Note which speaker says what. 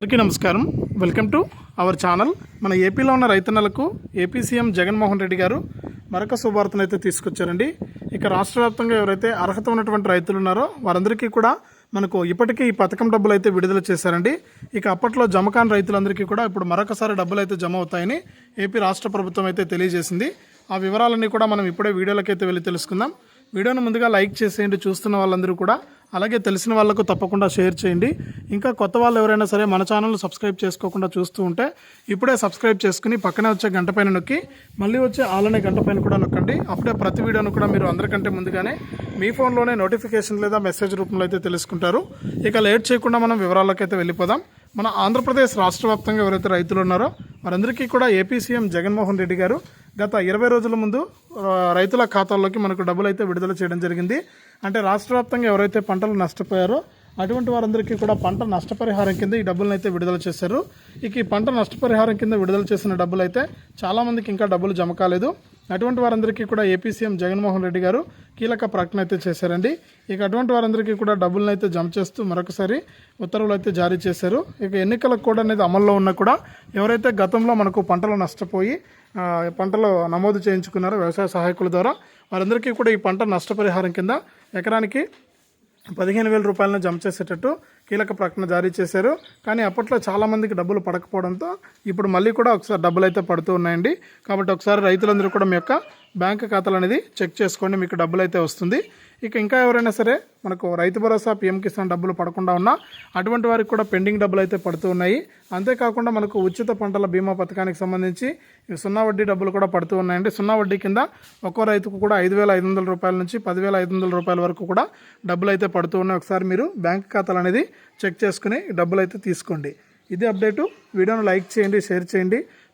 Speaker 1: అందరికీ నమస్కారం. Welcome to our channel. మన ఏపీలో ఉన్న రైతన్నలకు ఏపీ సీఎం జగన్మోహన్ రెడ్డి గారు మరొక శుభార్తను అయితే తీసుకొచ్చారండి. ఇక రాష్ట్ర వ్యాప్తంగా ఎవరైతే అర్హత ఉన్నటువంటి రైతులు ఉన్నారో వారందరికీ కూడా మనకు ఇప్పటికీ ఈ పథకం డబ్బులు అయితే విడుదల చేశారండి. ఇక అప్పట్లో జమ కాని రైతులందరికీ కూడా ఇప్పుడు మరొకసారి డబ్బులు అయితే జమ అవుతాయని ఏపీ రాష్ట్ర ప్రభుత్వం అయితే తెలియజేసింది. ఆ వివరాలన్నీ కూడా మనం ఇప్పుడే వీడియోలకైతే వెళ్ళి తెలుసుకుందాం. వీడియోను ముందుగా లైక్ చేసేయండి. చూస్తున్న వాళ్ళందరూ కూడా అలాగే తెలిసిన వాళ్ళకు తప్పకుండా షేర్ చేయండి. ఇంకా కొత్త వాళ్ళు ఎవరైనా సరే మన ఛానల్ సబ్స్క్రైబ్ చేసుకోకుండా చూస్తూ ఉంటే ఇప్పుడే సబ్స్క్రైబ్ చేసుకుని పక్కనే వచ్చే గంట పైన నొక్కి మళ్ళీ వచ్చే ఆలనే గంట పైన కూడా నొక్కండి. అప్పుడే ప్రతి వీడియోను కూడా మీరు అందరికంటే ముందుగానే మీ ఫోన్లోనే నోటిఫికేషన్ లేదా మెసేజ్ రూపంలో అయితే తెలుసుకుంటారు. ఇక లేట్ చేయకుండా మనం వివరాల్లోకి అయితే వెళ్ళిపోదాం. మన ఆంధ్రప్రదేశ్ రాష్ట్ర వ్యాప్తంగా ఎవరైతే రైతులు ఉన్నారో వారందరికీ కూడా ఏపీ సీఎం జగన్మోహన్ రెడ్డి గారు గత ఇరవై రోజుల ముందు రైతుల ఖాతాల్లోకి మనకు డబ్బులు అయితే విడుదల చేయడం జరిగింది. అంటే రాష్ట్ర వ్యాప్తంగా ఎవరైతే పంటలు నష్టపోయారో అటువంటి వారందరికీ కూడా పంట నష్టపరిహారం కింద ఈ డబ్బులను అయితే విడుదల చేశారు. ఇక ఈ పంట నష్టపరిహారం కింద విడుదల చేసిన డబ్బులు అయితే చాలామందికి ఇంకా డబ్బులు జమ కాలేదు. అటువంటి వారందరికీ కూడా ఏపీ సీఎం జగన్మోహన్ రెడ్డి గారు కీలక ప్రకటన అయితే చేశారండి. ఇక అటువంటి వారందరికీ కూడా డబ్బులను అయితే జమ చేస్తూ మరొకసారి ఉత్తర్వులు అయితే జారీ చేశారు. ఇక ఎన్నికల కోడ్ అనేది అమల్లో ఉన్నా కూడా ఎవరైతే గతంలో మనకు పంటలు నష్టపోయి పంటలు నమోదు చేయించుకున్నారో వ్యవసాయ సహాయకుల ద్వారా వారందరికీ కూడా ఈ పంట నష్టపరిహారం కింద ఎకరానికి పదిహేను వేల రూపాయలను జమ చేసేటట్టు కీలక ప్రకటన జారీ చేశారు. కానీ అప్పట్లో చాలామందికి డబ్బులు పడకపోవడంతో ఇప్పుడు మళ్ళీ కూడా ఒకసారి డబ్బులు అయితే పడుతూ ఉన్నాయండి. కాబట్టి ఒకసారి రైతులందరూ కూడా మీ యొక్క బ్యాంక్ ఖాతాలు అనేది చెక్ చేసుకోండి మీకు డబ్బులు అయితే వస్తుంది. ఇక ఇంకా ఎవరైనా సరే మనకు రైతు భరోసా పీఎం కిసాన్ డబ్బులు పడకుండా ఉన్నా అటువంటి వారికి కూడా పెండింగ్ డబ్బులు అయితే పడుతూ ఉన్నాయి. అంతేకాకుండా మనకు ఉచిత పంటల బీమా పథకానికి సంబంధించి సున్నా వడ్డీ డబ్బులు కూడా పడుతూ ఉన్నాయండి. సున్నా వడ్డీ కింద ఒక్కో రైతుకు కూడా ఐదు వేల ఐదు వందల రూపాయల నుంచి పదివేల ఐదు వందల రూపాయల వరకు కూడా డబ్బులు అయితే పడుతూ ఉన్నాయి. ఒకసారి మీరు బ్యాంక్ ఖాతాలు అనేది చెక్ చేసుకుని డబ్బులు అయితే తీసుకోండి. ఇదే అప్డేటు. వీడియోను లైక్ చేయండి షేర్ చేయండి.